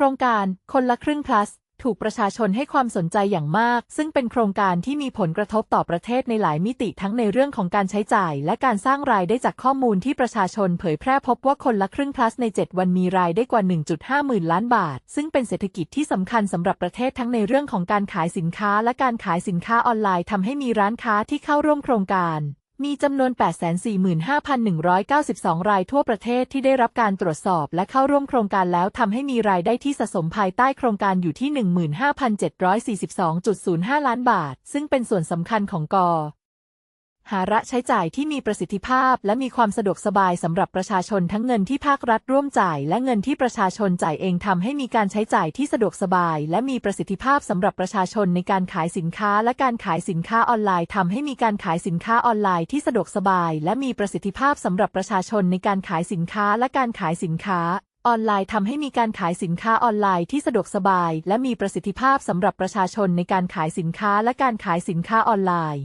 โครงการคนละครึ่ง plus ถูกประชาชนให้ความสนใจอย่างมาก ซึ่งเป็นโครงการที่มีผลกระทบต่อประเทศในหลายมิติทั้งในเรื่องของการใช้จ่าย และการสร้างรายได้จากข้อมูลที่ประชาชนเผยแพร่พบว่าคนละครึ่ง plus ใน 7 วันมีรายได้กว่า 1.5 หมื่นล้านบาท ซึ่งเป็นเศรษฐกิจที่สำคัญสำหรับประเทศทั้งในเรื่องของการขายสินค้า และการขายสินค้าออนไลน์ทำให้มีร้านค้าที่เข้าร่วมโครงการ มีจำนวน 845,192 รายทั่วประเทศที่ได้รับการตรวจสอบและเข้าร่วมโครงการแล้วทำให้มีรายได้ที่สะสมภายใต้โครงการอยู่ที่ 15,742.05 ล้านบาท ซึ่งเป็นส่วนสำคัญของกอ หาระใช้จ่ายที่มีประสิทธิภาพ และมีความสะดวกสบายสำหรับประชาชนทั้งเงินที่ภาครัฐร่วมจ่าย และเงินที่ประชาชนจ่ายเองทำให้มีการใช้จ่ายที่สะดวกสบาย และมีประสิทธิภาพสำหรับประชาชนในการขายสินค้า และการขายสินค้าออนไลน์ทำให้มีการขายสินค้าออนไลน์ที่สะดวกสบาย และมีประสิทธิภาพสำหรับประชาชนในการขายสินค้าและการขายสินค้าออนไลน์ทำให้มีการขายสินค้าออนไลน์ที่สะดวกสบาย และมีประสิทธิภาพสำหรับประชาชนในการขายสินค้าและการขายสินค้าออนไลน์